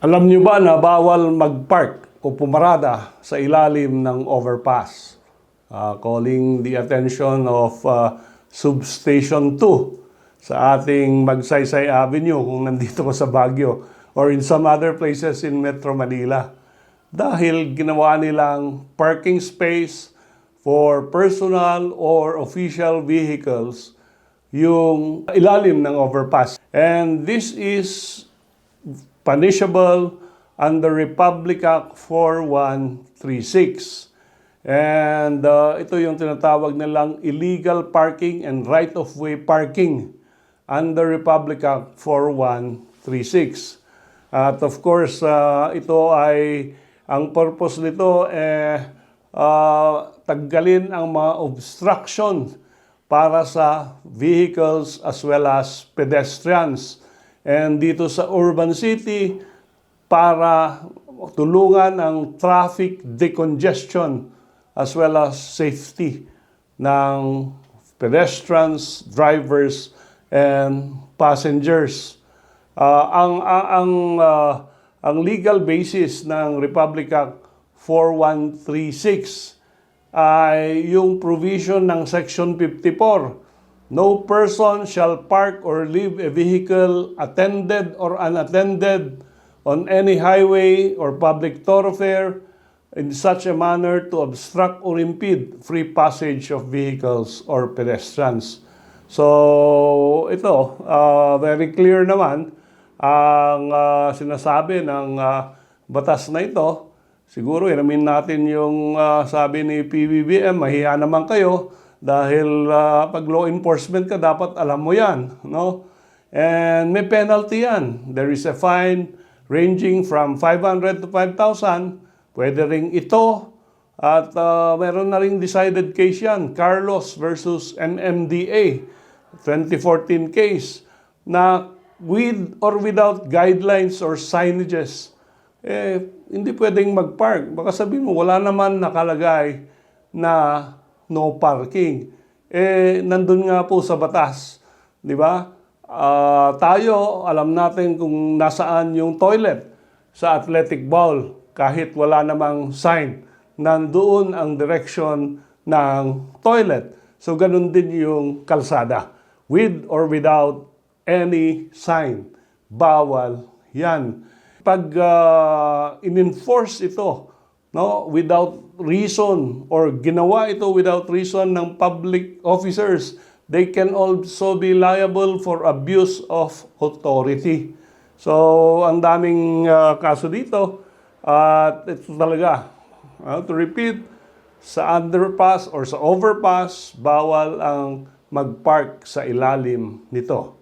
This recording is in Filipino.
Alam niyo ba na bawal mag-park o pumarada sa ilalim ng overpass? Uh, calling the attention of uh, Substation 2 sa ating Magsaysay Avenue kung nandito ko sa Baguio or in some other places in Metro Manila. Dahil ginawa nilang parking space for personal or official vehicles yung ilalim ng overpass. And this is punishable under Republic Act 4136. And uh, ito yung tinatawag nilang illegal parking and right-of-way parking under Republic Act 4136. At of course, uh, ito ay, ang purpose nito eh, uh, tanggalin ang mga obstruction para sa vehicles as well as pedestrians. And dito sa urban city, para tulungan ang traffic decongestion as well as safety ng pedestrians, drivers, and passengers. Ah, ang ang ah, ang legal basis ng Republic Act 4136 ay yung provision ng Section 54. No person shall park or leave a vehicle attended or unattended on any highway or public thoroughfare in such a manner to obstruct or impede free passage of vehicles or pedestrians. So, ito, ah, very clear naman ang ah, sinasabi ng ah, batas na ito. Siguro, inamin natin yung ah, sabi ni PBBM, mahiya naman kayo dahil ah, pag law enforcement ka, dapat alam mo yan. No? And may penalty yan. There is a fine ranging from 500 to 5,000. Pwede ring ito. At ah, meron na ring decided case yan, Carlos versus MMDA, 2014 case, na with or without guidelines or signages, eh, hindi pwedeng mag-park. Baka sabihin mo, wala naman nakalagay na no parking. Eh, nandun nga po sa batas. Di ba? Ah, tayo, alam natin kung nasaan yung toilet sa athletic bowl kahit wala namang sign. Nandoon ang direction ng toilet. So, ganun din yung kalsada. With or without any sign. Bawal yan. Pag ah, in-enforce ito no, without reason or ginawa ito without reason ng public officers, they can also be liable for abuse of authority. So, ang daming ah, kaso dito at ito talaga. ah, to repeat, sa underpass or sa overpass, bawal ang mag-park sa ilalim nito.